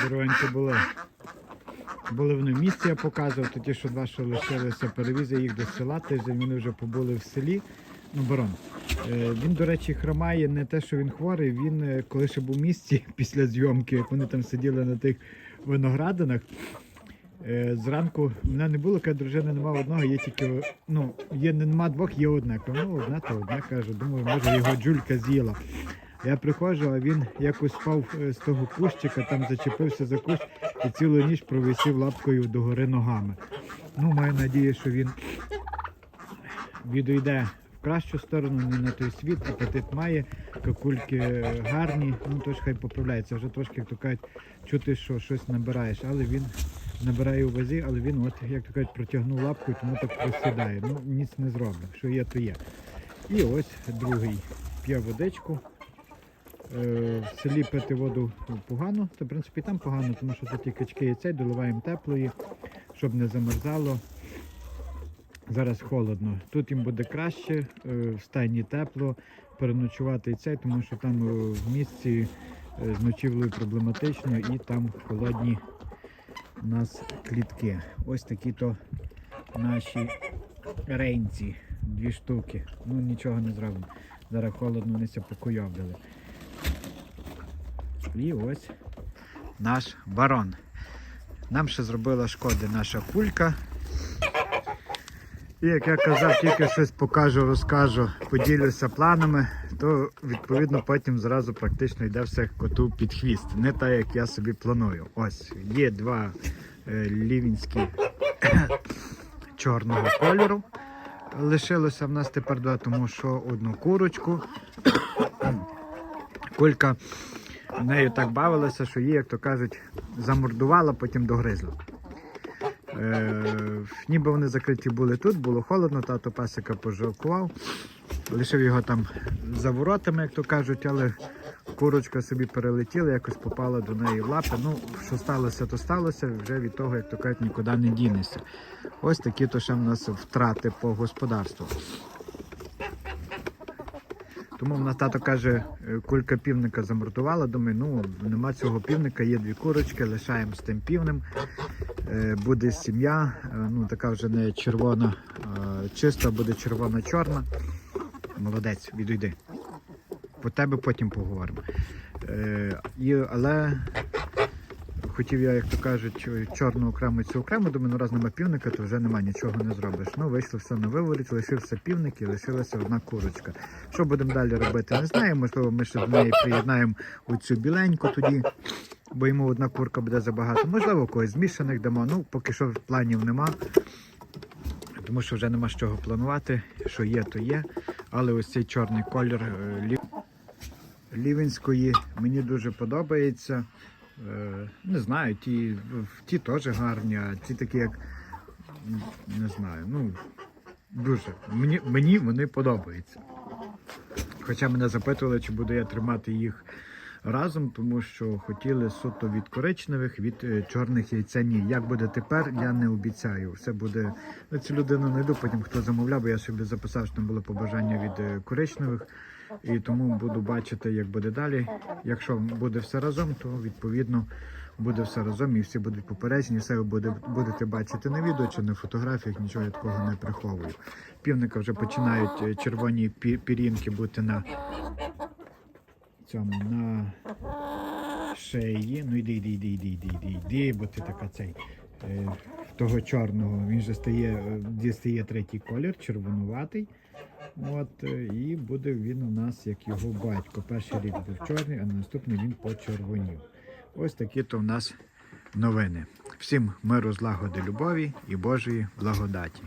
здоровенькі були. Були вони в місті, я показував, то ті, що два, що лишилися, перевіз я їх до села, тиждень вони вже побули в селі. Ну, барон. Е, Він, до речі, хромає не те, що він хворий. Він, е, коли ще був в місті після зйомки, як вони там сиділи на тих виноградинах. е, Зранку мене не було, каже, дружини нема одного, є тільки ну, є нема двох, є одне. Кажу, ну, одне то одне кажу. Думаю, може його джулька з'їла. Я приходжу, а він якось спав е, з того кущика, там зачепився за кущ і цілу ніч провисів лапкою догори ногами. Ну, маю надію, що він відійде в кращу сторону, не на той світ, апетит має, какульки гарні, ну тож хай поправляється. Вже трошки, як то кажуть, чути, що щось набираєш, але він набирає у вазі, але він, от, як то кажуть, протягнув лапку, тому так просідає. Ну, ніц не зробить. Що є, то є. І ось другий п'є водичку. Е, В селі пити воду погано, то в принципі там погано, тому що тут ті качки і цей, доливаємо теплої, щоб не замерзало. Зараз холодно. Тут їм буде краще, е, в стайні тепло, переночувати і цей, тому що там е, в місці з ночівлею проблематично і там холодні у нас клітки. Ось такі то наші рейнці, дві штуки. Ну нічого не зробимо. Зараз холодно вони ся покойовдили. І ось наш барон. Нам ще зробила шкоди наша кулька. І як я казав, тільки щось покажу, розкажу, поділюся планами, то відповідно потім зразу практично йде все коту під хвіст. Не так, як я собі планую. Ось є два е, лівінські чорного кольору. Лишилося в нас тепер два, тому що одну курочку. Кулька нею так бавилася, що її, як то кажуть, замордувала, потім догризла. Е, ніби вони закриті були тут, було холодно, тато пасика пожалкував. Лишив його там за воротами, як то кажуть, але курочка собі перелетіла, якось попала до неї в лапи. Ну, що сталося, то сталося, вже від того, як то кажуть, нікуди не дінешся. Ось такі то ще в нас втрати по господарству. Тому в нас тато каже, е, кулька півника замордувала. Думаю, ну нема цього півника, є дві курочки, лишаємо з тим півнем. Е, Буде сім'я, е, ну така вже не червона, чиста, буде червона-чорна. Молодець, відійди. По тебе потім поговоримо. Але хотів я, як то кажуть, чорну окремо цю окремо, думаю, ну раз нема півника, то вже нема, нічого не зробиш. Ну, вийшло все на виворіт, лишився півник і лишилася одна курочка. Що будемо далі робити, не знаю. Можливо, ми ще до неї приєднаємо оцю біленьку тоді, бо йому одна курка буде забагато. Можливо, когось змішаних дамо. Ну, поки що планів нема. Тому що вже нема з чого планувати. Що є, то є. Але ось цей чорний колір е, лів... лівенської мені дуже подобається. Е, Не знаю, ті, ті теж гарні, а ті такі, як не знаю, ну дуже. Мені, мені вони подобаються. Хоча мене запитували, чи буду я тримати їх разом, тому що хотіли суто від коричневих, від е, чорних яйця. Ні. Як буде тепер, я не обіцяю. Все буде. Ну, цю людину знайду, потім хто замовляв, бо я собі записав, що там було побажання від е, коричневих. І тому буду бачити, як буде далі. Якщо буде все разом, то відповідно буде все разом і всі будуть попереджені. Все ви буде, будете бачити на відео чи на фотографіях, нічого я такого не приховую. Півника вже починають е, червоні пі- пірінки бути на цьому на шиї. Ну йди, йди, йди, йди, йди, йди, йди, бо ти така цей. Того чорного він же стає, дістає третій колір, червонуватий. От, е, і буде він у нас як його батько. Перший рік був чорний, а наступний він почервонів. Ось такі то в нас новини. Всім миру, злагоди, любові і Божої благодаті.